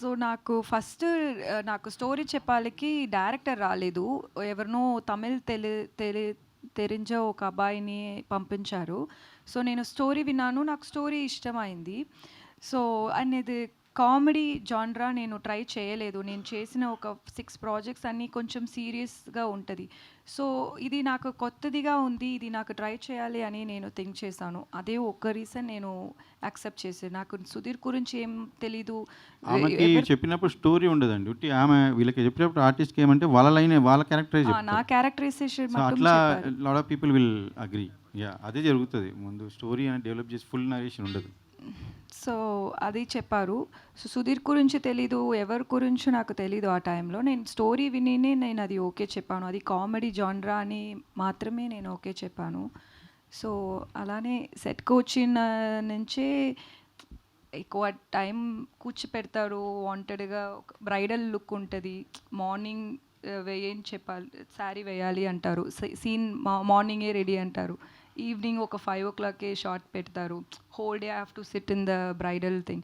So నాకు first నాకు story చెప్పాలికి director రాలేదు. ఎవరినో తమిళ్ తెలి తెలి తెరించే ఒక అబ్బాయిని పంపించారు. సో నేను స్టోరీ విన్నాను. నాకు స్టోరీ ఇష్టమైంది. సో అండ్ ఇది కామెడీ జాన్రా నేను ట్రై చేయలేదు. నేను చేసిన ఒక సిక్స్ ప్రాజెక్ట్స్ అన్నీ కొంచెం సీరియస్గా ఉంటుంది. సో ఇది నాకు కొత్తదిగా ఉంది. ఇది నాకు ట్రై చేయాలి అని నేను థింక్ చేశాను. అదే ఒక్క రీజన్ నేను యాక్సెప్ట్ చేసాను నాకు సుధీర్ గురించి ఏం తెలీదు. చెప్పినప్పుడు స్టోరీ ఉండదండి. ఆమె వీళ్ళకి చెప్పినప్పుడు ఆర్టిస్ట్కి ఏమంటే వాళ్ళ లైన్ వాళ్ళ క్యారెక్టరే నా క్యారెక్టరైజేషన్ అట్లా lot of people will agree yeah అదే జరుగుతుంది. ముందు స్టోరీ అని డెవలప్ చేసి ఫుల్ నరేషన్ ఉండదు. సో అది చెప్పారు. సో సుధీర్ గురించి తెలీదు ఎవరి గురించి నాకు తెలీదు ఆ టైంలో. నేను స్టోరీ వినినే నేను అది ఓకే చెప్పాను. అది కామెడీ జాన్రా అని మాత్రమే నేను ఓకే చెప్పాను. సో అలానే సెట్కి వచ్చిన నుంచే ఎక్కువ టైం కూర్చోపెడతారు. వాంటెడ్గా బ్రైడల్ లుక్ ఉంటుంది. మార్నింగ్ వేయని చెప్పాలి శారీ వేయాలి అంటారు. సీన్ మార్నింగే రెడీ అంటారు. ఈవినింగ్ ఒక ఫైవ్ ఓ క్లాక్కే షార్ట్ పెడతారు. Whole day have to sit in the bridal thing